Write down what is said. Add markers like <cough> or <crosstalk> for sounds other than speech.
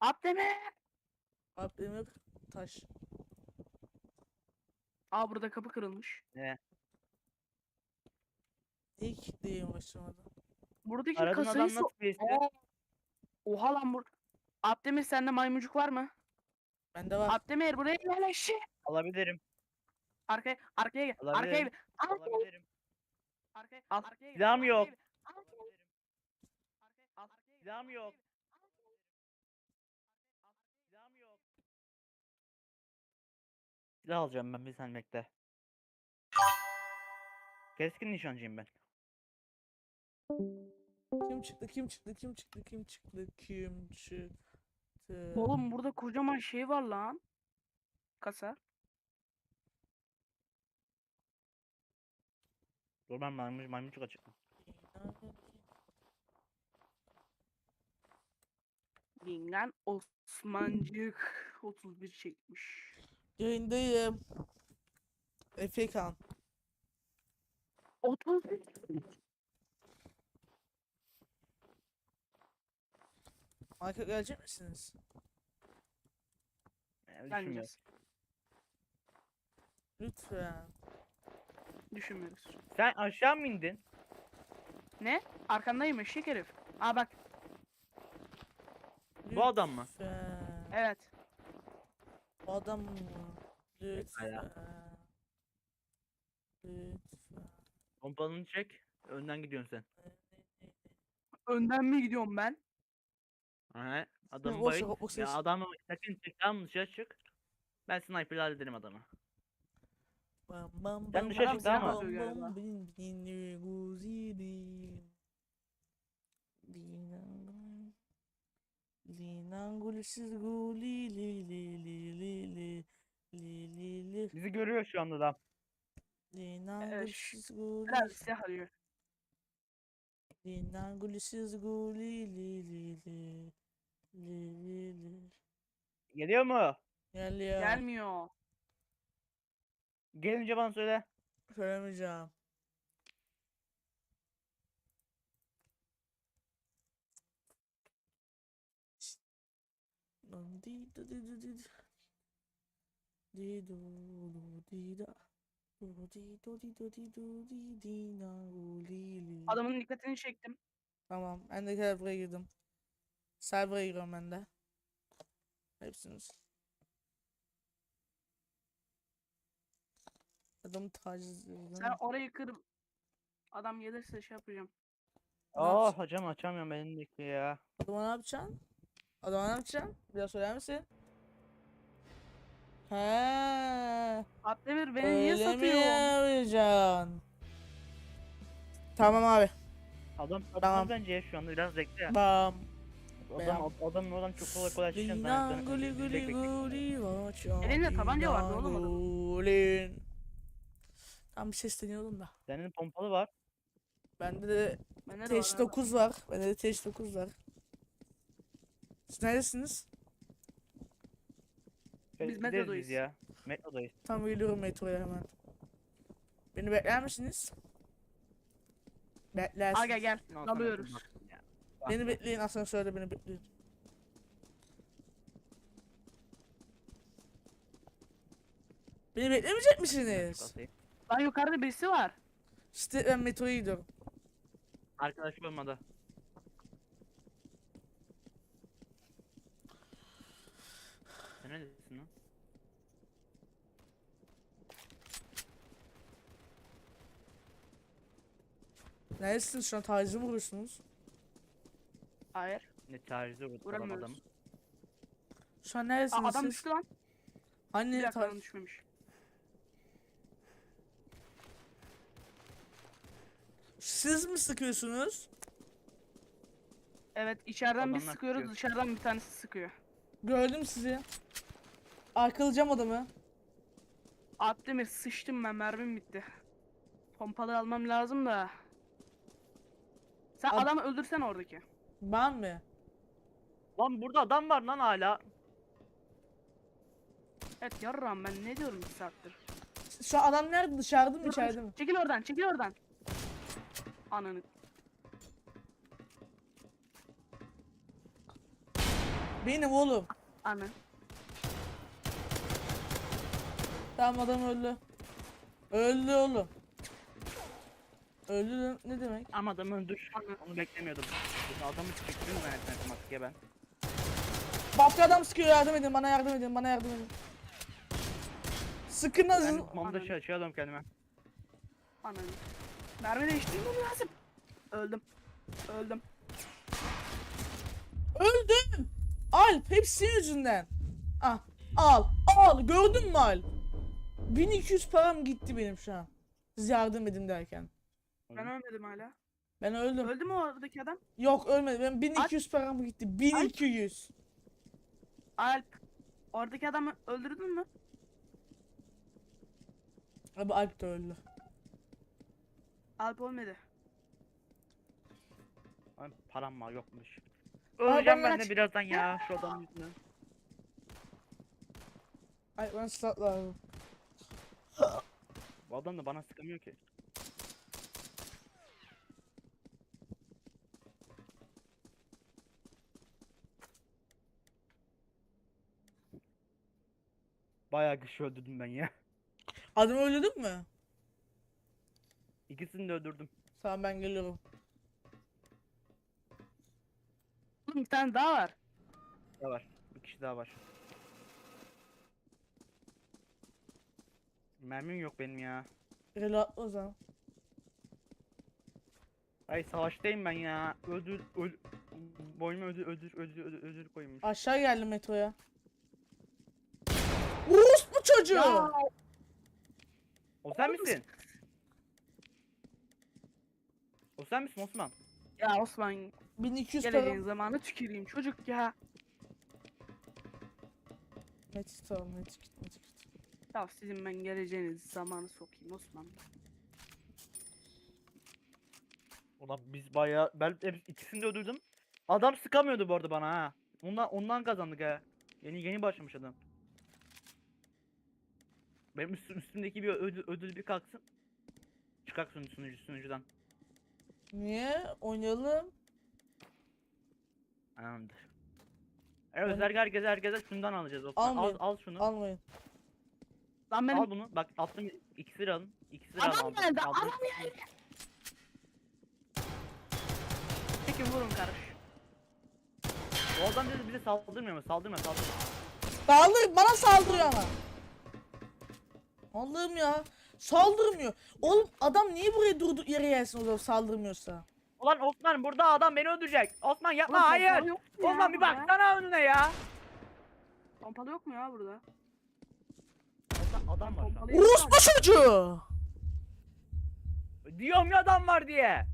Abdemir. Alp Demir taş. Aa burada kapı kırılmış. İyi kilitleyeyim başlamadan. Buradaki Aradığın adam kasayı so- nasıl birisi? Aa! Oha lan bur. Abdemir sende maymuncuk var mı? Bende var. Abdemir buraya gel eşi. Alabilirim. Arkaya arkaya gel. Arkaya Alabilirim. Arkaya gel. Alabilirim. Arkaya, arkaya gel. silahım yok. Silahım yok. gel, arkaya gel. Silahım yok. Silah alacağım ben bir saniye bekle. Keskin nişancıyım ben. Kim çıktı? Kim çıktı? Kim çıktı? Kim çıktı? Kim çıktı? Oğlum burada kocaman şey var lan. Kasa. Dur ben maymun, maymuncuk açık. Dinlen Osmancık 31 çekmiş. Yayındayım. Efe kan. 31. Marka gelecek misiniz? Yani. Gelmeyeceğiz. Lütfen. Düşünmüyoruz. Sen aşağı mı indin? Ne? Arkandayım eşek herif. Aa bak. Bu adam mı? Lütfen. Evet. Adam. Lütfen. Lütfen. Pompalını çek. Önden gidiyorsun sen. Önden mi gidiyorum ben? Aha. Adam bayıl. Ya adamı sakın çık tamam mı? dışarı çık. Ben sniper'la hallederim adamı. Bam bam bam dışarı bam çık, tamam bam mı? bam guzirim. Dinang- Dinangulsiz guli li li li li li li li li Bizi görüyor şu anda da. Dinangulsiz guli Biraz silah arıyor. Dinangulsiz guli li li li li li li Geliyor mu? Geliyor. Gelmiyor. Gelince bana söyle. Söylemeyeceğim. Lan di da di di di di. Di do do di da. Do di do di do di do di di na u li li. Adamın dikkatini çektim. Tamam ben de server'a girdim. Server'a giriyorum ben de. Hepsiniz. Adamı taciz. Sen orayı kır. Adam gelirse şey yapacağım. Oh yapacağım? hocam açamıyorum elindeki ya. Adama ne yapacaksın? Adama ne yapacaksın? Biraz söyler misin? He. Abdemir beni niye öyle mi satıyorsun? yapacaksın? Tamam abi. Adam Tamam. tamam. bence şu anda biraz bekle ya. Bam. Adam, adamın oradan çok kolay kolay çıkacaksın. Dinan guli guli guli vaça. Elinde tabanca vardı oğlum adamın. Gulin. Tam bir sesleniyordum da. Senin pompalı var. Bende de Bende de var Teş ha. 9 var. Bende de Teş 9 var. Siz neredesiniz? Şöyle Biz gideriz metrodayız. Biz ya. Metrodayız. Tam geliyorum metroya hemen. Beni bekler misiniz? Beklersiniz. Al gel gel. Alıyoruz. Beni bekleyin asansörde beni bekleyin. Beni beklemeyecek misiniz? Lan yukarıda birisi var. İşte ben metroya gidiyorum. Arkadaş olmadı. Sen neredesin lan? Neredesiniz şu an tacize mi vuruyorsunuz? Hayır. Ne tacize vurdu adam Vuramıyoruz. adamı. Şu an Aa, neredesiniz adam siz? düştü lan. Bir Anne dakika ta- adam düşmemiş. Siz mi sıkıyorsunuz? Evet içeriden biz Adamlar sıkıyoruz sıkıyor. dışarıdan bir tanesi sıkıyor. Gördüm sizi. Arkalayacağım adamı. Abdemir sıçtım ben mermim bitti. Pompalı almam lazım da. Sen Ad- adamı öldürsen oradaki. Ben mi? Lan burada adam var lan hala. Evet yarram ben ne diyorum bir saattir. Şu an adam nerede? Dışarıda mı içeride mi? Çekil oradan çekil oradan. Ananı. Benim oğlum. Ana. Tamam adam öldü. Öldü oğlum. Öldü lan- ne demek? Ama adamı öldür. Onu beklemiyordum. Adamı mu zannettim artık ya ben. Başka adam sıkıyor yardım edin bana yardım edin bana yardım edin. Sıkın Ben azın. mamda şey açıyordum kendime. Ana. Mermi değiştirmem lazım. Öldüm. Öldüm. Öldüm. Alp hepsi yüzünden. Ah al al gördün mü Alp? 1200 param gitti benim şu an. Siz yardım edin derken. Ben ölmedim hala. Ben öldüm. Öldü mü oradaki adam? Yok ölmedi. Benim 1200 param gitti. 1200. Alp. Oradaki adamı öldürdün mü? Abi Alp de öldü. Alp ölmedi. Ay, param var yokmuş. Öleceğim ben ben de birazdan ya şu adamın yüzünden. Ay ben stat lazım. Bu adam da bana sıkamıyor ki. Bayağı kişi öldürdüm ben ya. <laughs> Adamı öldürdün mü? İkisini de öldürdüm. Tamam ben geliyorum. Oğlum bir tane daha var. Daha var. Bir kişi daha var. Mermim yok benim ya. Reload o zaman. Ay savaştayım ben ya. Öldür, öl... Boynumu öldür, öldür, öldür, öldür, öldür koymuş. Aşağı geldim metroya. Rus bu çocuğu. Ya. O sen misin? O sen misin Osman? Ya Osman 1200 geleceğin zamanı tüküreyim çocuk ya. Metis tamam metis git metis git. Ya sizin ben geleceğiniz zamanı sokayım Osman. Ulan biz bayağı ben hep ikisini de öldürdüm. Adam sıkamıyordu bu arada bana ha. Ondan ondan kazandık ha. Yeni yeni başlamış adam. Benim üstüm, üstümdeki bir ödül, ödül bir kalksın. Çıkarsın sunucu sunucudan. Niye? Oynayalım. Tamamdır. Evet Ben- herkese herkese herkese şundan alacağız Osman. Al, Almayın, al şunu. Almayın. Lan benim Al bunu. Bak attım ikisini alın. Adam alın. geldi, Aldım. adam geldi. Peki vurun karış. O adam dedi bize saldırmıyor mu? Saldırma saldırma. Saldır bana saldırıyor ama. Allah'ım ya. Saldırmıyor. Oğlum adam niye buraya durdu yere gelsin o zaman saldırmıyorsa? Ulan Osman burada adam beni öldürecek. Osman yapma Ulan hayır. mu ya Osman bir baksana önüne ya. Pompalı yok mu ya burada? Adam, var şu an. Bu çocuğu. Diyorum ya adam var diye.